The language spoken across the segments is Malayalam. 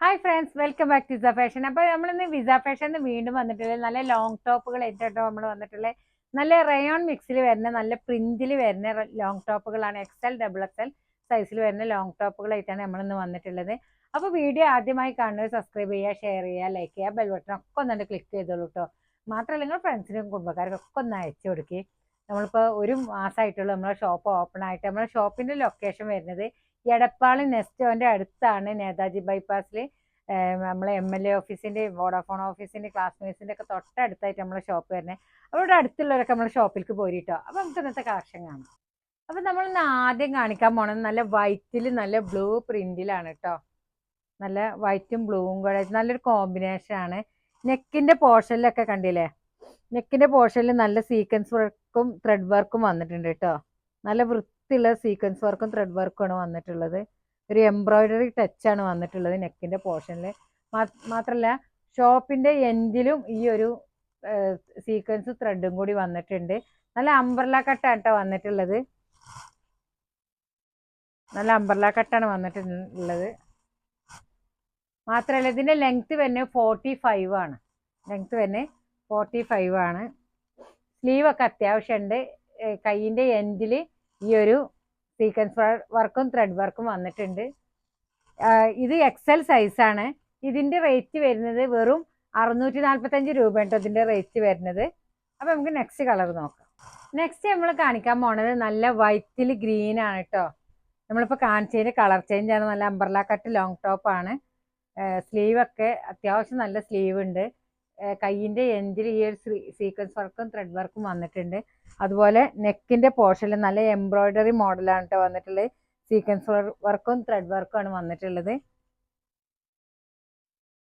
Hi friends welcome back to Visa fashion അപ്പോൾ നമ്മളിന്ന് വിസ ഫാഷൻ വീണ്ടും വന്നിട്ടുള്ളത് നല്ല ലോങ് ടോപ്പുകൾ ഏറ്റവും നമ്മൾ വന്നിട്ടുള്ളത് നല്ല റയോൺ മിക്സിൽ വരുന്ന നല്ല പ്രിന്റിൽ വരുന്ന ലോങ് ടോപ്പുകളാണ് എക്സൽ ഡബിൾ എക്സൽ സൈസിൽ വരുന്ന ലോങ് ടോപ്പുകളായിട്ടാണ് നമ്മളിന്ന് വന്നിട്ടുള്ളത്. അപ്പോൾ വീഡിയോ ആദ്യമായി കാണുന്നത് സബ്സ്ക്രൈബ് ചെയ്യുക ഷെയർ ചെയ്യുക ലൈക്ക് ചെയ്യുക ബെൽ ബട്ടൺ ഒക്കെ ഒന്ന് ക്ലിക്ക് ചെയ്തോളൂ കേട്ടോ മാത്രമല്ല നിങ്ങൾ ഫ്രണ്ട്സിനും കുടുംബക്കാർക്കും ഒക്കെ ഒന്ന് അയച്ചു കൊടുക്കുക നമ്മളിപ്പോൾ ഒരു മാസമായിട്ടുള്ളൂ നമ്മളെ ഷോപ്പ് ഓപ്പൺ ആയിട്ട്. നമ്മളെ ഷോപ്പിന്റെ ലൊക്കേഷൻ വരുന്നത് എടപ്പാളി നെസ്റ്റോന്റെ അടുത്താണ് നേതാജി ബൈപ്പാസിൽ നമ്മളെ എം എൽ എ ഓഫീസിന്റെ വോഡാഫോൺ ഓഫീസിന്റെ ക്ലാസ്മേറ്റ്സിന്റെ ഒക്കെ തൊട്ടടുത്തായിട്ട് നമ്മളെ ഷോപ്പ് വരുന്നത് അവരുടെ അടുത്തുള്ളവരൊക്കെ നമ്മളെ ഷോപ്പിലേക്ക് പോരിട്ടോ. അപ്പോൾ നമുക്ക് ഇന്നത്തെ കളക്ഷൻ കാണാം. അപ്പോൾ നമ്മൾ ഇന്ന് ആദ്യം കാണിക്കാൻ പോണത് നല്ല വൈറ്റിൽ നല്ല ബ്ലൂ പ്രിന്റിലാണ് കേട്ടോ നല്ല വൈറ്റും ബ്ലൂവും കൂടെ നല്ലൊരു കോമ്പിനേഷൻ ആണ്. നെക്കിന്റെ പോർഷനിലൊക്കെ കണ്ടില്ലേ? നെക്കിന്റെ പോർഷനിൽ നല്ല സീക്വൻസ് വർക്കും ത്രെഡ് വർക്കും വന്നിട്ടുണ്ട് കേട്ടോ നല്ല വൃത്തിയുള്ള സീക്വൻസ് വർക്കും ത്രെഡ് വർക്കും ആണ് വന്നിട്ടുള്ളത്. ഒരു എംബ്രോയിഡറി ടച്ചാണ് വന്നിട്ടുള്ളത് നെക്കിന്റെ പോർഷനിൽ മാത്രമല്ല ഷോപ്പിന്റെ എൻഡിലും ഈ ഒരു സീക്വൻസ് ത്രെഡും കൂടി വന്നിട്ടുണ്ട്. നല്ല അമ്പർല കട്ടാണ് കേട്ടോ വന്നിട്ടുള്ളത്. നല്ല അമ്പർല കട്ടാണ് വന്നിട്ടുള്ളത്. മാത്രമല്ല ഇതിന്റെ ലെങ്ത് തന്നെ ഫോർട്ടി ഫൈവ് ആണ്. ലെങ്ത് തന്നെ ഫോർട്ടി ഫൈവ് ആണ് സ്ലീവൊക്കെ അത്യാവശ്യമുണ്ട് കൈയിന്റെ എൻഡിൽ ഈ ഒരു സീക്വൻസ് വർക്കും ത്രെഡ് വർക്കും വന്നിട്ടുണ്ട്. ഇത് എക്സൽ സൈസാണ് ഇതിന്റെ റേറ്റ് വരുന്നത് വെറും അറുന്നൂറ്റി നാൽപ്പത്തഞ്ച് രൂപ കേട്ടോ ഇതിന്റെ റേറ്റ് വരുന്നത്. അപ്പോൾ നമുക്ക് നെക്സ്റ്റ് കളർ നോക്കാം. നെക്സ്റ്റ് നമ്മൾ കാണിക്കാൻ പോണത് നല്ല വൈറ്റിൽ ഗ്രീൻ ആണ് കേട്ടോ നമ്മളിപ്പോൾ കാണിച്ചതിന്റെ കളർ ചേഞ്ച് ആണ്. നല്ല അമ്പർല കട്ട് ലോങ് ടോപ്പാണ് സ്ലീവൊക്കെ അത്യാവശ്യം നല്ല സ്ലീവ് ഉണ്ട്. കയ്യിന്റെ എൻഡിൽ ഈ ഒരു സീക്വൻസ് വർക്കും ത്രെഡ് വർക്കും വന്നിട്ടുണ്ട്. അതുപോലെ നെക്കിന്റെ പോർഷനിൽ നല്ല എംബ്രോയ്ഡറി മോഡലാണ് കേട്ടോ വന്നിട്ടുള്ളത്. സീക്വൻസ് വർക്കും ത്രെഡ് വർക്കും ആണ് വന്നിട്ടുള്ളത്.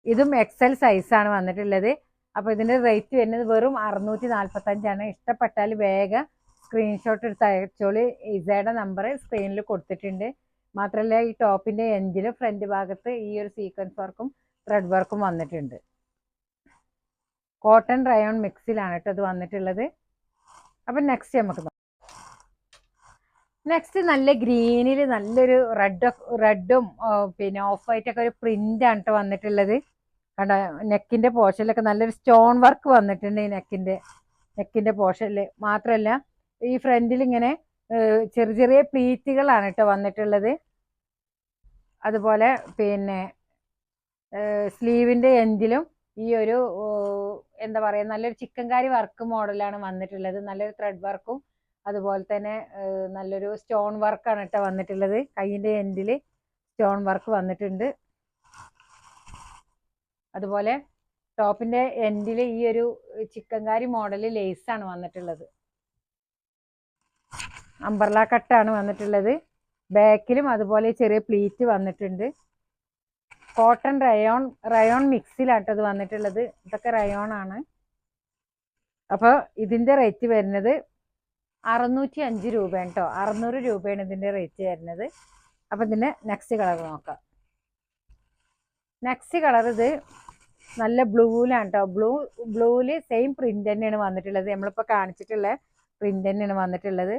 ഇതും എക്സൽ സൈസാണ് വന്നിട്ടുള്ളത്. അപ്പോൾ ഇതിന്റെ റേറ്റ് വരുന്നത് വെറും അറുന്നൂറ്റി നാൽപ്പത്തഞ്ചാണ് ഇഷ്ടപ്പെട്ടാൽ വേഗം സ്ക്രീൻഷോട്ട് എടുത്ത് അയച്ചോളി. ഇസയുടെ നമ്പർ സ്ക്രീനിൽ കൊടുത്തിട്ടുണ്ട്. മാത്രമല്ല ഈ ടോപ്പിന്റെ എൻഡിലും ഫ്രണ്ട് ഭാഗത്ത് ഈ ഒരു സീക്വൻസ് വർക്കും ത്രെഡ് വർക്കും വന്നിട്ടുണ്ട്. കോട്ടൺ റയോൺ മിക്സിലാണ് കേട്ടോ ഇത് വന്നിട്ടുള്ളത്. അപ്പം നെക്സ്റ്റ് നമുക്ക് നെക്സ്റ്റ് നല്ല ഗ്രീനിൽ നല്ലൊരു റെഡ് റെഡും പിന്നെ ഓഫ് വൈറ്റൊക്കെ ഒരു പ്രിന്റാണ് കേട്ടോ വന്നിട്ടുള്ളത്. കണ്ടോ നെക്കിന്റെ പോർഷനിലൊക്കെ നല്ലൊരു സ്റ്റോൺ വർക്ക് വന്നിട്ടുണ്ട് ഈ നെക്കിന്റെ നെക്കിന്റെ പോർഷനിൽ മാത്രമല്ല ഈ ഫ്രണ്ടിൽ ഇങ്ങനെ ചെറിയ ചെറിയ പ്ലീറ്റുകളാണ് കേട്ടോ വന്നിട്ടുള്ളത്. അതുപോലെ പിന്നെ സ്ലീവിന്റെ എൻഡിലും ഈ ഒരു എന്താ പറയുക നല്ലൊരു ചിക്കൻകാരി വർക്ക് മോഡലാണ് വന്നിട്ടുള്ളത്. നല്ലൊരു ത്രെഡ് വർക്കും അതുപോലെ തന്നെ നല്ലൊരു സ്റ്റോൺ വർക്കാണ് കേട്ടോ വന്നിട്ടുള്ളത്. കൈയിന്റെ എൻഡിൽ സ്റ്റോൺ വർക്ക് വന്നിട്ടുണ്ട്. അതുപോലെ ടോപ്പിന്റെ എൻഡിൽ ഈ ഒരു ചിക്കൻകാരി മോഡൽ ലേസാണ് വന്നിട്ടുള്ളത്. അമ്പർല കട്ടാണ് വന്നിട്ടുള്ളത്. ബാക്കിലും അതുപോലെ ചെറിയ പ്ലീറ്റ് വന്നിട്ടുണ്ട്. കോട്ടൺ റയോൺ റയോൺ മിക്സിലാട്ടോ ഇത് വന്നിട്ടുള്ളത്. ഇതൊക്കെ റയോൺ ആണ്. അപ്പോൾ ഇതിന്റെ റേറ്റ് വരുന്നത് അറുന്നൂറ്റി അഞ്ച് രൂപയാണ് കേട്ടോ അറുന്നൂറ് രൂപയാണ് ഇതിന്റെ റേറ്റ് വരുന്നത്. അപ്പോൾ ഇതിന്റെ നെക്സ്റ്റ് കളർ നോക്കാം. നെക്സ്റ്റ് കളർ ഇത് നല്ല ബ്ലൂവിലാണ് കേട്ടോ ബ്ലൂ ബ്ലൂവിൽ സെയിം പ്രിന്റ് തന്നെയാണ് വന്നിട്ടുള്ളത്. നമ്മളിപ്പോൾ കാണിച്ചിട്ടുള്ള പ്രിന്റ് തന്നെയാണ് വന്നിട്ടുള്ളത്.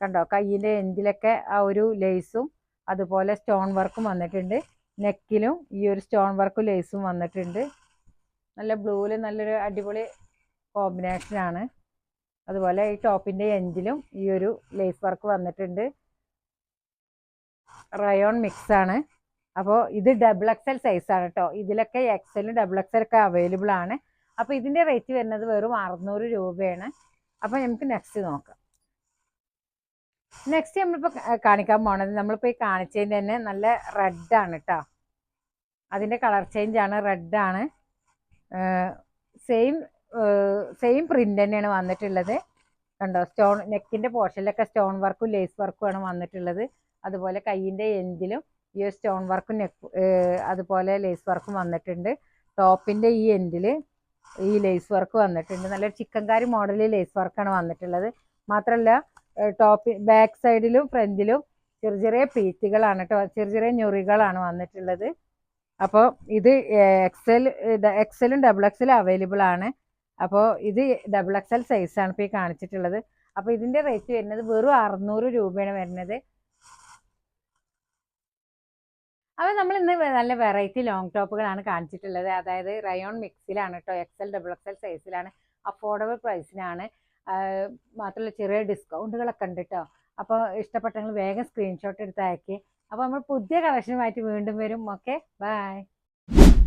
കണ്ടോ? കയ്യിന്റെ എൻഡിലൊക്കെ ആ ഒരു ലേസും അതുപോലെ സ്റ്റോൺ വർക്കും വന്നിട്ടുണ്ട്. നെക്കിലും ഈ ഒരു സ്റ്റോൺ വർക്കും ലേസും വന്നിട്ടുണ്ട്. നല്ല ബ്ലൂവിൽ നല്ലൊരു അടിപൊളി കോമ്പിനേഷനാണ് അതുപോലെ ഈ ടോപ്പിന്റെ എൻഡിലും ഈ ഒരു ലേസ് വർക്ക് വന്നിട്ടുണ്ട്. റയോൺ മിക്സ് ആണ്. അപ്പോൾ ഇത് ഡബിൾ എക്സൽ സൈസാണ് കേട്ടോ ഇതിലൊക്കെ എക്സലും ഡബിൾ എക്സലൊക്കെ അവൈലബിൾ ആണ്. അപ്പോൾ ഇതിന്റെ റേറ്റ് വരുന്നത് വെറും അറുന്നൂറ് രൂപയാണ്. അപ്പോൾ നമുക്ക് നെക്സ്റ്റ് നോക്കാം. നെക്സ്റ്റ് നമ്മളിപ്പോൾ കാണിക്കാൻ പോണത് നമ്മളിപ്പോൾ ഈ കാണിച്ചതിന് തന്നെ നല്ല റെഡാണ് കേട്ടോ അതിന്റെ കളർ ചേഞ്ച് ആണ് റെഡാണ് സെയിം സെയിം പ്രിന്റ് തന്നെയാണ് വന്നിട്ടുള്ളത്. കണ്ടോ സ്റ്റോൺ നെക്കിന്റെ പോർഷനിലൊക്കെ സ്റ്റോൺ വർക്കും ലേസ് വർക്കും ആണ് വന്നിട്ടുള്ളത്. അതുപോലെ കയ്യിന്റെ എൻഡിലും ഈ സ്റ്റോൺ വർക്കും നെക്ക് അതുപോലെ ലേസ് വർക്കും വന്നിട്ടുണ്ട്. ടോപ്പിന്റെ ഈ എൻഡിൽ ഈ ലേസ് വർക്ക് വന്നിട്ടുണ്ട്. നല്ല ചിക്കൻകാരി മോഡലിൽ ലേസ് വർക്കാണ് വന്നിട്ടുള്ളത്. മാത്രമല്ല ടോപ്പ് ബാക്ക് സൈഡിലും ഫ്രണ്ടിലും ചെറിയ ചെറിയ പീറ്റുകളാണ് കേട്ടോ. ചെറിയ ചെറിയ ഞൊറികളാണ് വന്നിട്ടുള്ളത്. അപ്പോൾ ഇത് എക്സൽ എക്സലും ഡബിൾ എക്സലും അവൈലബിൾ ആണ്. അപ്പോൾ ഇത് ഡബിൾ എക്സൽ സൈസാണ് ഇപ്പോൾ ഈ കാണിച്ചിട്ടുള്ളത്. അപ്പോൾ ഇതിന്റെ റേറ്റ് വരുന്നത് വെറും അറുന്നൂറ് രൂപയാണ് വരുന്നത്. അപ്പോൾ നമ്മൾ ഇന്ന് നല്ല വെറൈറ്റി ലോങ് ടോപ്പുകളാണ് കാണിച്ചിട്ടുള്ളത്. അതായത് റയോൺ മിക്സിലാണ് കേട്ടോ. എക്സൽ ഡബിൾ എക്സൽ സൈസിലാണ് അഫോർഡബിൾ പ്രൈസിനാണ് മാത്രമല്ല ചെറിയ ഡിസ്കൗണ്ടുകളൊക്കെ ഉണ്ട് കേട്ടോ അപ്പോൾ ഇഷ്ടപ്പെട്ടെങ്കിൽ വേഗം സ്ക്രീൻഷോട്ട് എടുത്ത് അയക്കി. അപ്പോൾ നമ്മൾ പുതിയ കളക്ഷനുമായിട്ട് വീണ്ടും വരും. Okay bye